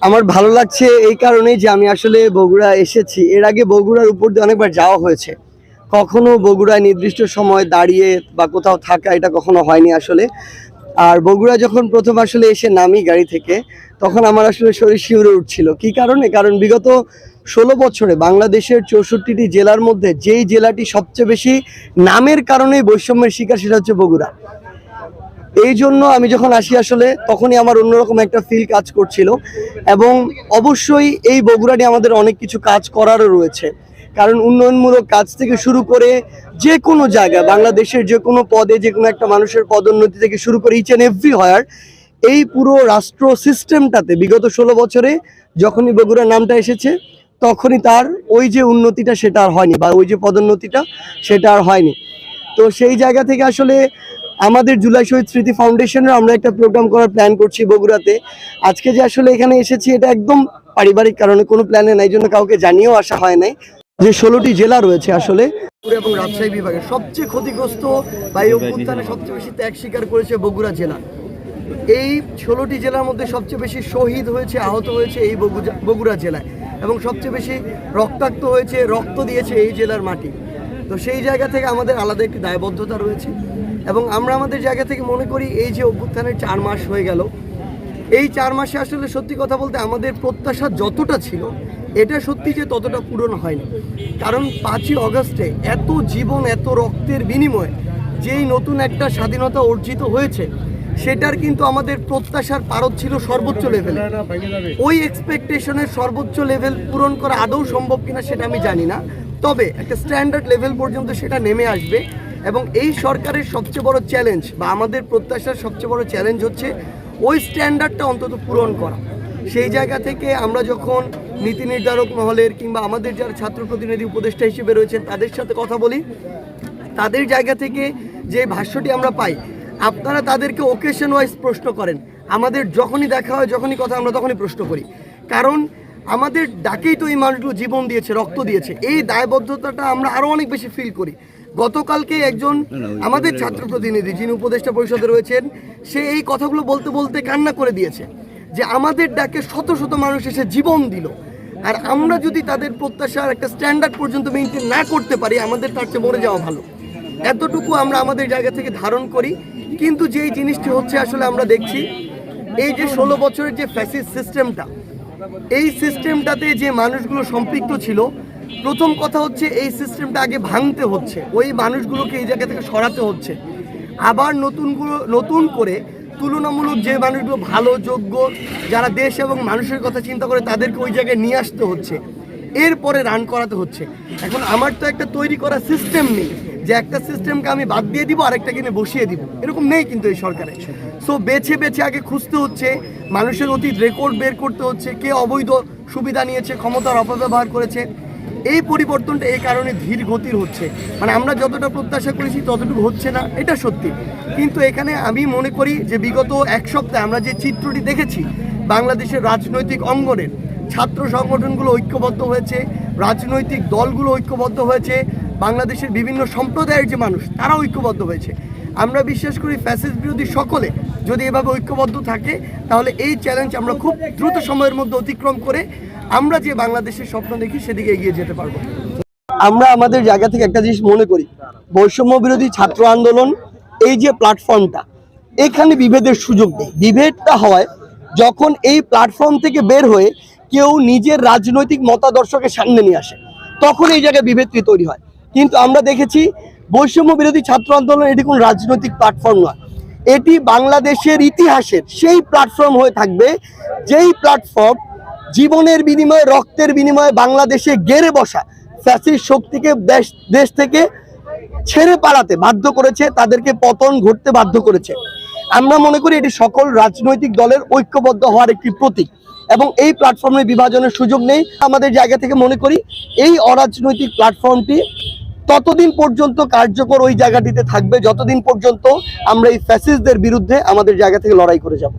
আমার ভালো লাগছে এই কারণেই যে আমি আসলে বগুড়া এসেছি। এর আগে বগুড়ার উপর দিয়ে অনেকবার যাওয়া হয়েছে। কখনো বগুড়ায় নির্দিষ্ট সময় দাঁড়িয়ে বা কোথাও থাকা এটা কখনো হয়নি আসলে। আর বগুড়া যখন প্রথম আসলে এসে নামি গাড়ি থেকে, তখন আমার আসলে শরীর শিউরে উঠছিল। কি কারণে? কারণ বিগত ষোলো বছরে বাংলাদেশের চৌষট্টিটি জেলার মধ্যে যেই জেলাটি সবচেয়ে বেশি নামের কারণে বৈষম্যের শিকার সেটা হচ্ছে বগুড়া। এই জন্য আমি যখন আসি আসলে, তখনই আমার অন্যরকম একটা ফিল কাজ করছিল। এবং অবশ্যই এই বগুড়া নিয়ে আমাদের অনেক কিছু কাজ করারও রয়েছে। কারণ উন্নয়নমূলক কাজ থেকে শুরু করে যে কোনো জায়গা, বাংলাদেশের যে কোনো পদে, যে কোনো একটা মানুষের পদোন্নতি থেকে শুরু করে ইচ অ্যান্ড এভরি হয়ার এই পুরো রাষ্ট্র সিস্টেমটাতে বিগত ষোলো বছরে যখনই বগুড়ার নামটা এসেছে, তখনই তার ওই যে উন্নতিটা সেটা আর হয়নি বা ওই যে পদোন্নতিটা সেটা আর হয়নি। তো সেই জায়গা থেকে আসলে আমাদের জুলাই শহীদ স্মৃতি ফাউন্ডেশনের আমরা একটা প্রোগ্রাম করার প্ল্যান করছি বগুড়াতে। আজকে যে আসলে এখানে এসেছি, এটা একদম পারিবারিক কারণে কোনো প্ল্যানে নাই জন্য কাউকে জানিয়েও আসা হয় নাই। যে ষোলোটি জেলা রয়েছে আসলে এবং রাজশাহী বিভাগে সবচেয়ে ক্ষতিগ্রস্ত বা এই অভ্যুত্থানে সবচেয়ে বেশি ত্যাগ স্বীকার করেছে বগুড়া জেলা। এই ষোলোটি জেলার মধ্যে সবচেয়ে বেশি শহীদ হয়েছে, আহত হয়েছে এই বগুড়া জেলায়। এবং সবচেয়ে বেশি রক্তাক্ত হয়েছে, রক্ত দিয়েছে এই জেলার মাটি। তো সেই জায়গা থেকে আমাদের আলাদা একটি দায়বদ্ধতা রয়েছে। এবং আমরা আমাদের জায়গা থেকে মনে করি এই যে অভ্যুত্থানের চার মাস হয়ে গেল, এই চার মাসে আসলে সত্যি কথা বলতে আমাদের প্রত্যাশা যতটা ছিল, এটা সত্যি যে ততটা পূরণ হয়নি। কারণ পাঁচই অগস্টে এত জীবন, এত রক্তের বিনিময়ে যেই নতুন একটা স্বাধীনতা অর্জিত হয়েছে, সেটার কিন্তু আমাদের প্রত্যাশার পারদ ছিল সর্বোচ্চ লেভেল ওই এক্সপেকটেশনের সর্বোচ্চ লেভেল পূরণ করা আদৌ সম্ভব কিনা সেটা আমি জানি না। তবে একটা স্ট্যান্ডার্ড লেভেল পর্যন্ত সেটা নেমে আসবে এবং এই সরকারের সবচেয়ে বড় চ্যালেঞ্জ বা আমাদের প্রত্যাশার সবচেয়ে বড় চ্যালেঞ্জ হচ্ছে ওই স্ট্যান্ডার্ডটা অন্তত পূরণ করা। সেই জায়গা থেকে আমরা যখন নীতি নির্ধারক মহলের কিংবা আমাদের যারা ছাত্র প্রতিনিধি উপদেষ্টা হিসেবে রয়েছেন, তাদের সাথে কথা বলি। তাদের জায়গা থেকে যে ভাষ্যটি আমরা পাই, আপনারা তাদেরকে ওকেশন ওয়াইজ প্রশ্ন করেন। আমাদের যখনই দেখা হয়, যখনই কথা, আমরা তখনই প্রশ্ন করি। কারণ আমাদের ডাকেই তো এই মানুষগুলো জীবন দিয়েছে রক্ত দিয়েছে। এই দায়বদ্ধতাটা আমরা আরও অনেক বেশি ফিল করি। গতকালকে একজন আমাদের ছাত্র প্রতিনিধি যিনি উপদেষ্টা পরিষদে রয়েছেন সে এই কথাগুলো বলতে বলতে কান্না করে দিয়েছে যে আমাদের ডাকে শত শত মানুষ এসে জীবন দিল। আর আমরা যদি তাদের প্রত্যাশার একটা স্ট্যান্ডার্ড পর্যন্ত মেনটেন না করতে পারি আমাদের তার চেয়ে মরে যাওয়া ভালো। এতটুকু আমরা আমাদের জায়গা থেকে ধারণ করি। কিন্তু যেই জিনিসটি হচ্ছে আসলে আমরা দেখছি এই যে ষোলো বছরের যে ফ্যাসিস সিস্টেমটা এই সিস্টেমটাতে যে মানুষগুলো সম্পৃক্ত ছিল, প্রথম কথা হচ্ছে এই সিস্টেমটা আগে ভাঙতে হচ্ছে। ওই মানুষগুলোকে এই জায়গা থেকে সরাতে হচ্ছে। আবার নতুনগুলো, নতুন করে তুলনামূলক যে মানুষগুলো ভালো, যোগ্য, যারা দেশ এবং মানুষের কথা চিন্তা করে তাদেরকে ওই জায়গায় নিয়ে আসতে হচ্ছে। এরপরে রান করাতে হচ্ছে। এখন আমার তো একটা তৈরি করা সিস্টেম নেই যে একটা সিস্টেমকে আমি বাদ দিয়ে দিব আরেকটা কিনে বসিয়ে দিব। এরকম নেই কিন্তু এই সরকারে। সো বেছে বেছে আগে খুঁজতে হচ্ছে, মানুষের অতীত রেকর্ড বের করতে হচ্ছে, কে অবৈধ সুবিধা নিয়েছে, ক্ষমতার অপব্যবহার করেছে। এই পরিবর্তনটা এই কারণে ধীর গতির হচ্ছে। মানে আমরা যতটা প্রত্যাশা করেছি ততটুকু হচ্ছে না, এটা সত্যি। কিন্তু এখানে আমি মনে করি যে বিগত এক সপ্তাহে আমরা যে চিত্রটি দেখেছি, বাংলাদেশের রাজনৈতিক অঙ্গনের, ছাত্র সংগঠনগুলো ঐক্যবদ্ধ হয়েছে, রাজনৈতিক দলগুলো ঐক্যবদ্ধ হয়েছে, বাংলাদেশের বিভিন্ন সম্প্রদায়ের যে মানুষ তারা ঐক্যবদ্ধ হয়েছে। আমরা বিশ্বাস করি ফ্যাসিস বিরোধী সকলে যদি এভাবে ঐক্যবদ্ধ থাকে, তাহলে এই চ্যালেঞ্জ আমরা খুব দ্রুত সময়ের মধ্যে অতিক্রম করে আমরা যে বাংলাদেশের স্বপ্ন দেখি, সেদিকে এগিয়ে যেতে পারব। আমরা আমাদের জায়গা থেকে একটা জিনিস মনে করি, বৈষম্য বিরোধী ছাত্র আন্দোলন, এই যে প্ল্যাটফর্মটা এখানে বিভেদের সুযোগ নেই। বিভেদটা হয় যখন এই প্ল্যাটফর্ম থেকে বের হয়ে কেউ নিজের রাজনৈতিক মতাদর্শকে সামনে নিয়ে আসে, তখন এই জায়গায় বিভেদটি তৈরি হয়। কিন্তু আমরা দেখেছি বৈষম্য বিরোধী ছাত্র আন্দোলন এটি কোনো রাজনৈতিক প্ল্যাটফর্ম নয়। এটি বাংলাদেশের ইতিহাসের সেই প্ল্যাটফর্ম হয়ে থাকবে, যেই প্ল্যাটফর্ম জীবনের বিনিময়ে, রক্তের বিনিময়ে বাংলাদেশে গেড়ে বসা ফ্যাসিস্ট শক্তিকে দেশ দেশ থেকে ছেড়ে পালাতে বাধ্য করেছে, তাদেরকে পতন ঘটতে বাধ্য করেছে। আমরা মনে করি এটি সকল রাজনৈতিক দলের ঐক্যবদ্ধ হওয়ার একটি প্রতীক এবং এই প্ল্যাটফর্মে বিভাজনের সুযোগ নেই। আমাদের জায়গা থেকে মনে করি এই অরাজনৈতিক প্ল্যাটফর্মটি ততদিন পর্যন্ত কার্যকর ওই জায়গাটিতে থাকবে, যতদিন পর্যন্ত আমরা এই ফ্যাসিসদের বিরুদ্ধে আমাদের জায়গা থেকে লড়াই করে যাব।